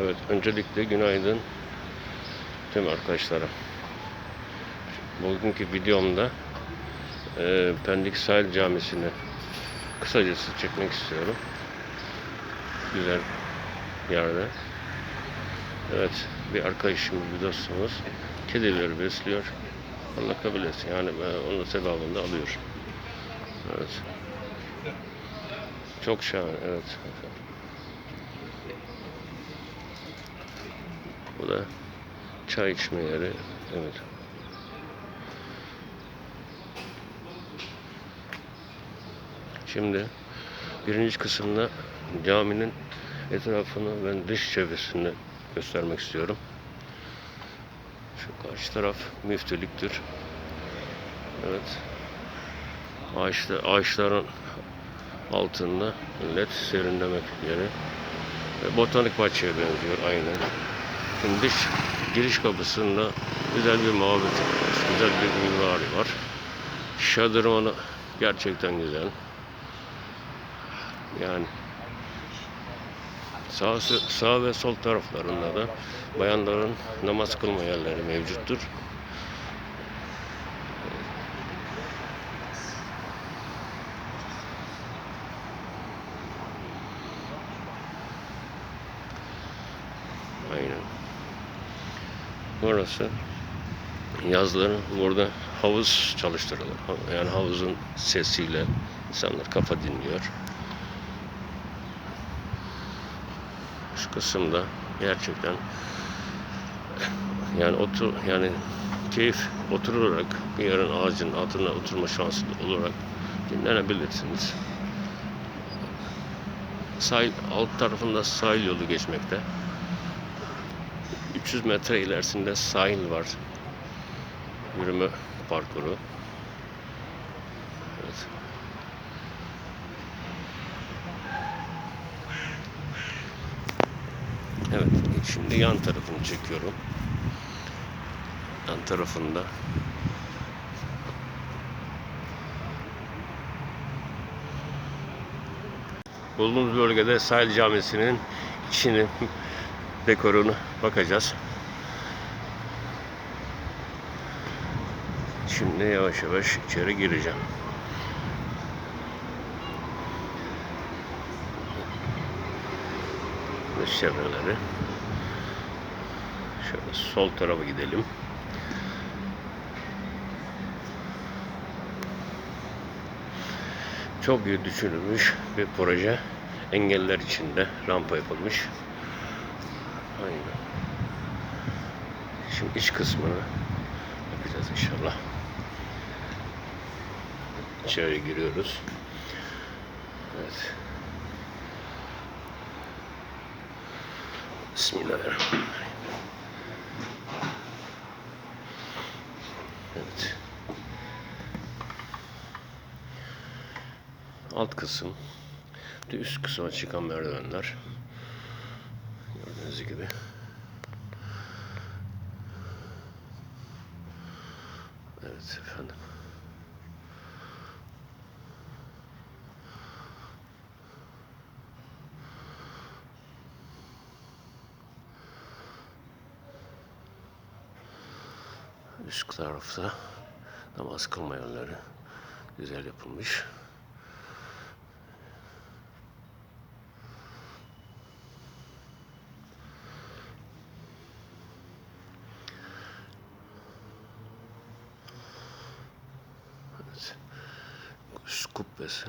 Evet, öncelikle günaydın tüm arkadaşlara. Bugünkü videomda e, Pendik Sahil Camisi'ni kısacası çekmek istiyorum. Güzel yerde. Evet, bir arkadaşımız, bir dostumuz kedileri besliyor. Allah kabul. Yani e, onun sevabını alıyor. Evet. Çok şahane, evet. Bu da çay içme yeri. Evet. Şimdi birinci kısımda caminin etrafını ve dış çevresini göstermek istiyorum. Şu karşı taraf müftülüktür. Evet. Ağaçta, ağaçların altında millet serinlemek yeri. Botanik bahçeye benziyor aynen. Şimdi dış giriş kapısında güzel bir mabet var. Güzel bir mimari var. Şadırvanı gerçekten güzel. Yani sağ, sağ ve sol taraflarında da bayanların namaz kılma yerleri mevcuttur. Aynen. Burası yazları burada havuz çalıştırılır. Yani havuzun sesiyle insanlar kafa dinliyor. Şu kısımda gerçekten yani otur yani keyif oturarak bir yerin ağacın altına oturma şansı olarak dinlenebilirsiniz. Sahil alt tarafında sahil yolu geçmekte. 300 metre ilerisinde sahil var. Yürüme parkuru. Evet. Evet, şimdi yan tarafını çekiyorum. Yan tarafında Bulunduğumuz bölgede sahil camisinin içini dekorunu bakacağız. Şimdi yavaş yavaş içeri gireceğim. Dış. Şöyle sol tarafa gidelim. Çok iyi düşünülmüş bir proje. Engeller içinde rampa yapılmış. Aynen. Şimdi iç kısmını yapacağız inşallah. İçeri giriyoruz. Evet. Bismillahirrahmanirrahim. Evet. Alt kısım. Üst kısma çıkan merdivenler. Gördüğünüz gibi. Evet efendim. Üst tarafta namaz kılma yerleri güzel yapılmış. Evet. Üst kubbesi.